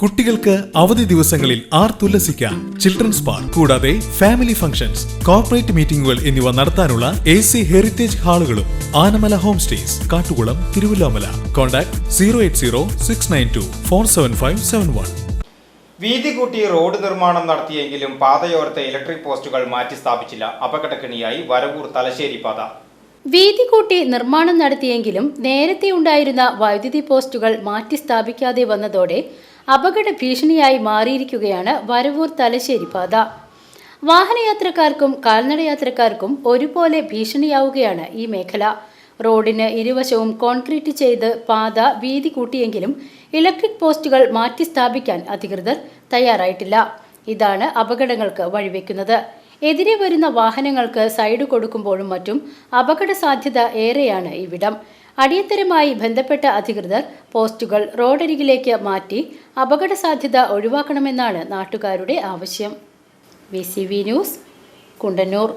കുട്ടികൾക്ക് അവധി ദിവസങ്ങളിൽ ആർ തുല്ലസിക്കാം. ചിൽഡ്രൻസ് പാർക്ക് കൂടാതെ ഫാമിലി ഫംഗ്ഷൻസ് കോർപ്പറേറ്റ് മീറ്റിംഗുകൾ എന്നിവ നടത്താനുള്ള A C heritage ഹാളുകളും Anamala home stays Kattukulam Thiruvallomala. Contact zero eight zero six nine two four seven five seven one വീതി കൂട്ടി റോഡ് നിർമ്മാണം നടത്തിയെങ്കിലും പാതയോരത്തെ ഇലക്ട്രിക് പോസ്റ്റുകൾ മാറ്റി സ്ഥാപിച്ചില്ല. അപകടക്കിണിയായി വരവൂർ തലശ്ശേരി പാത. വീതി കൂട്ടി നിർമ്മാണം നടത്തിയെങ്കിലും നേരത്തെ ഉണ്ടായിരുന്ന വൈദ്യുതി പോസ്റ്റുകൾ മാറ്റി സ്ഥാപിക്കാതെ വന്നതോടെ അപകട ഭീഷണിയായി മാറിയിരിക്കുകയാണ് വരവൂർ തലശ്ശേരി പാത. വാഹനയാത്രക്കാർക്കും കാൽനടയാത്രക്കാർക്കും ഒരുപോലെ ഭീഷണിയാവുകയാണ് ഈ മേഖല. റോഡിന് ഇരുവശവും കോൺക്രീറ്റ് ചെയ്ത് പാത വീതി കൂട്ടിയെങ്കിലും ഇലക്ട്രിക് പോസ്റ്റുകൾ മാറ്റി സ്ഥാപിക്കാൻ അധികൃതർ തയ്യാറായിട്ടില്ല. ഇതാണ് അപകടങ്ങൾക്ക് വഴിവെക്കുന്നത്. എതിരെ വരുന്ന വാഹനങ്ങൾക്ക് സൈഡ് കൊടുക്കുമ്പോഴും മറ്റും അപകട സാധ്യത ഏറെയാണ് ഇവിടം. അടിയന്തരമായി ബന്ധപ്പെട്ട അധികൃതർ പോസ്റ്റുകൾ റോഡരികിലേക്ക് മാറ്റി അപകട സാധ്യത ഒഴിവാക്കണമെന്നാണ് നാട്ടുകാരുടെ ആവശ്യം. V news Kundannoor.